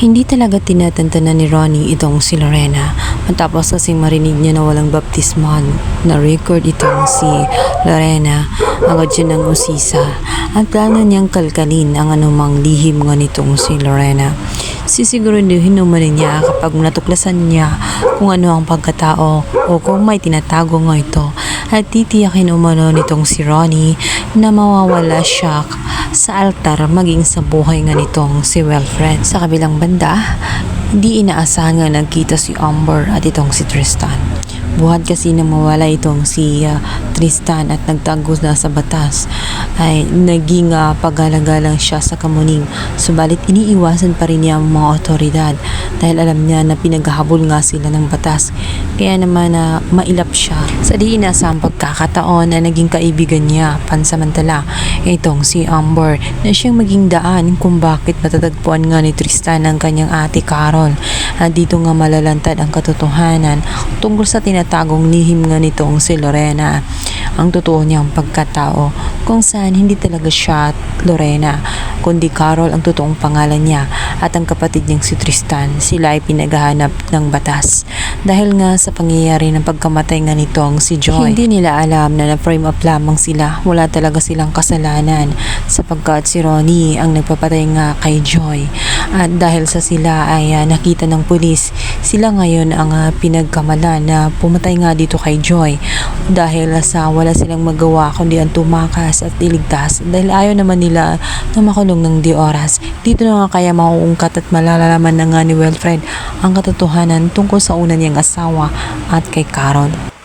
Hindi talaga tinatantanan ni Ronnie itong si Lorena. Matapos kasing marinig niya na walang baptismal na record itong si Lorena. Agad siya ng usisa. At plano niyang kalkalin ang anumang lihim nga nitong si Lorena. Sisiguraduhin naman niya kapag natuklasan niya kung ano ang pagkatao o kung may tinatago nga ito at titiyakin umano nitong si Ronnie na mawawala siya sa altar maging sa buhay nga nitong si Wilfred. Sa kabilang banda, hindi inaasahan nga nagkita si Amber at itong si Tristan. Buhat kasi na mawala itong si ah, Tristan at nagtago na sa batas ay naging uh, paggalagalang siya sa kamuning. Subalit iniiwasan pa rin niya ang mga otoridad dahil alam niya na pinaghahabol nga sila ng batas. Kaya naman na mailap siya sa di inasang pagkakataon na naging kaibigan niya pansamantala itong si Amber na siyang maging daan kung bakit matatagpuan nga ni Tristan ang kanyang ate Carol at dito nga malalantad ang katotohanan tungkol sa tinatagong lihim nga nitong si Lorena. Ang totoo niyang pagkatao kung saan hindi talaga siya Lorena kundi Carol ang totoong pangalan niya at ang kapatid niyang si Tristan. Sila ay pinaghahanap ng batas dahil nga sa pangyayari ng pagkamatay nga nitong si Joy. Hindi nila alam na na-frame up lamang sila. Wala talaga silang kasalanan sapagkat si Ronnie ang nagpapatay nga kay Joy. At dahil sa sila ay ah, nakita ng pulis sila ngayon ang pinagkamalan na pumatay nga dito kay Joy dahil sa wala silang magawa kundi ang tumakas at iligtas dahil ayaw naman nila na makulong ng di oras. Dito na nga kaya mauungkat at malalaman na nga ni Wilfred ang katotohanan tungkol sa una niyang asawa at kay Carol.